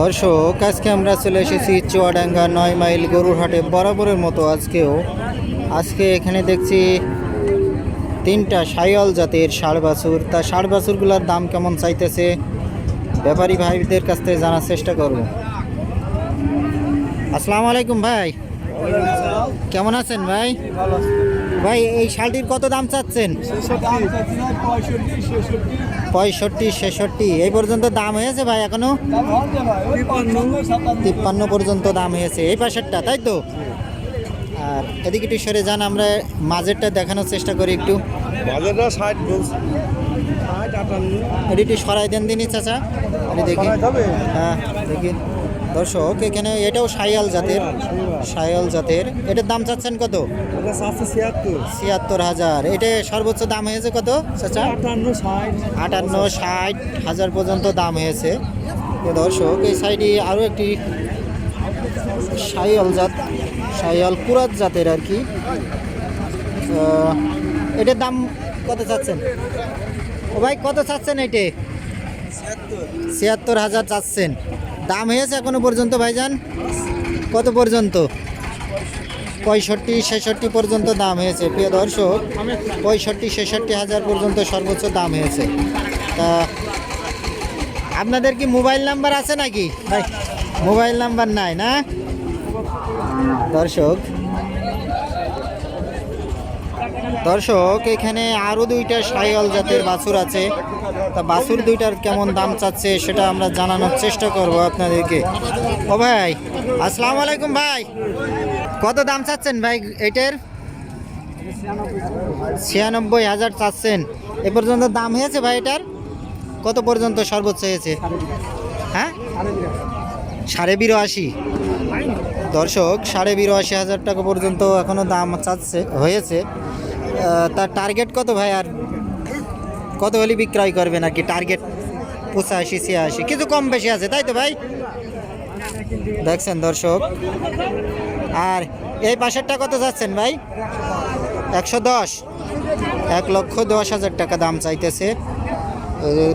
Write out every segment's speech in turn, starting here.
দর্শক, আজকে আমরা চলে এসেছি চুয়াডাঙ্গা নয় মাইল গরুর হাটে বরাবরের মতো আজকেও। আজকে এখানে দেখছি তিনটা সায়ল জাতের ষাড় বাছুর। তা ষাড় বাছুরগুলোর দাম কেমন চাইতেছে? ব্যাপারী ভাইদের কাছ থেকে জানার চেষ্টা করব। আসসালামু আলাইকুম ভাই। কেমন আছেন ভাই? ভাই এই শালটির কত দাম চাচ্ছেন? পঁয়ষট্টি ছেষট্টি। এই পর্যন্ত দাম হয়েছে ভাই এখনও? তিপ্পান্ন পর্যন্ত দাম হয়েছে। এই পাশেরটা তাই তো? আর এদিকে একটু সরে যান আমরা মাঝেরটা দেখানোর চেষ্টা করি একটু। এটি একটু সরাই দেন দিনই চাচা। দেখি। হ্যাঁ দেখি। দর্শক এখানে এটাও সাইয়াল জাতের সাইয়াল জাতের। এটার দাম চাচ্ছেন কত? ছিয়াত্তর। হাজার। এটা সর্বোচ্চ দাম হয়েছে কত চাচা? আটান্ন ষাট। হাজার পর্যন্ত দাম হয়েছে। দর্শক এই সাইডে আরও একটি সাইয়াল জাত সাইয়াল কুরাত জাতের আর কি। এটার দাম কত চাচ্ছেন? ও ভাই কত চাচ্ছেন এটে ছিয়াত্তর হাজার চাচ্ছেন। দাম হয়েছে এখনও পর্যন্ত ভাইজান? কত পর্যন্ত? পঁয়ষট্টি, ছেষট্টি পর্যন্ত দাম হয়েছে, প্রিয় দর্শক। পঁয়ষট্টি, ছেষট্টি হাজার পর্যন্ত সর্বোচ্চ দাম হয়েছে। তা, আপনাদের কি মোবাইল নাম্বার আছে নাকি? ভাই, মোবাইল নাম্বার নাই না? দর্শক দর্শক, এখানে আরও দুইটা সাইয়াল জাতের বাছুর আছে। তা বাছুর দুইটার কেমন দাম চাচ্ছে সেটা আমরা জানানোর চেষ্টা করব আপনাদেরকে। ও ভাই, আসসালামু আলাইকুম ভাই। কত দাম চাচ্ছেন ভাই এটার? ছিয়ানব্বই হাজার চাচ্ছেন। এ পর্যন্ত দাম হয়েছে ভাই এটার? কত পর্যন্ত সর্বোচ্চ হয়েছে? হ্যাঁ? সাড়ে বিরাশি। দর্শক, সাড়ে বিরাশি হাজার টাকা পর্যন্ত এখনও দাম চাচ্ছে, হয়েছে। তার টার্গেট কত ভাই আর কত হলে বিক্রয় করবে নাকি টার্গেট পঁচাশি ছিয়াশি? কিছু কম বেশি আছে তাই তো ভাই? দেখছেন দর্শক। আর এই পাশেরটা কত যাচ্ছেন ভাই? একশো দশ। এক লক্ষ দশ হাজার টাকা দাম চাইতেছে।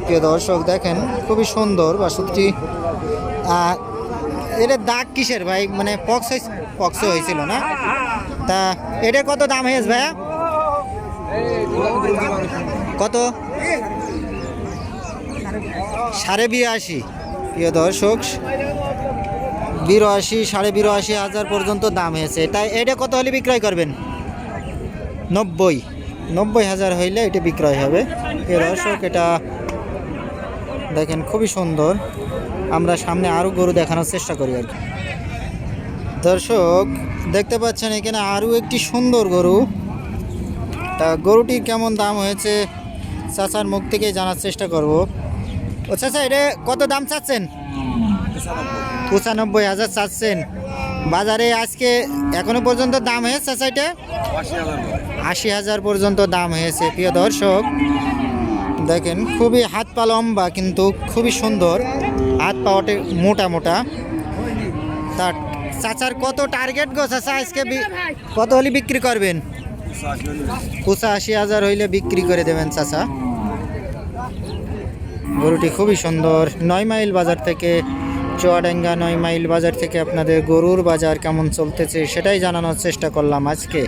প্রিয় দর্শক দেখেন খুবই সুন্দর বাসুরটি। আহ, এটা দাগ কিসের ভাই? মানে পক্স পক্স হয়েছিল না? তা এটা কত দাম হয়েছে ভাইয়া? কত? সাড়ে বিরাশি। প্রিয় দর্শক, বিরাশি, সাড়ে বিরাশি হাজার পর্যন্ত দাম হয়েছে। তাই এটা কত হলে বিক্রয় করবেন? নব্বই। নব্বই হাজার হইলে এটা বিক্রয় হবে। প্রিয় দর্শক, এটা দেখেন খুবই সুন্দর। আমরা সামনে আরও গরু দেখানোর চেষ্টা করি আর কি। দর্শক, দেখতে পাচ্ছেন এখানে আরও একটি সুন্দর গরু। তা গরুটির কেমন দাম হয়েছে? চাচার মুখ থেকে জানার চেষ্টা করব। ও চাচা, এটা কত দাম চাচ্ছেন? পঁচানব্বই হাজার চাচ্ছেন। বাজারে আজকে এখনও পর্যন্ত দাম হয়েছে চাচা এটা? আশি হাজার পর্যন্ত দাম হয়েছে, প্রিয় দর্শক। দেখেন, খুবই হাত পা লম্বা, কিন্তু খুবই সুন্দর। হাত পা ওটে মোটা মোটা। তা চাচার কত টার্গেট গো চাচা? আজকে কত হলে বিক্রি করবেন? পঁচাশি হাজার হইলে বিক্রি করে দেবেন চাচা। গরুটি খুবই সুন্দর। নয় মাইল বাজার থেকে চুয়াডাঙ্গা নয় মাইল বাজার থেকে আপনাদের গরুর বাজার কেমন চলতেছে সেটাই জানানোর চেষ্টা করলাম আজকে।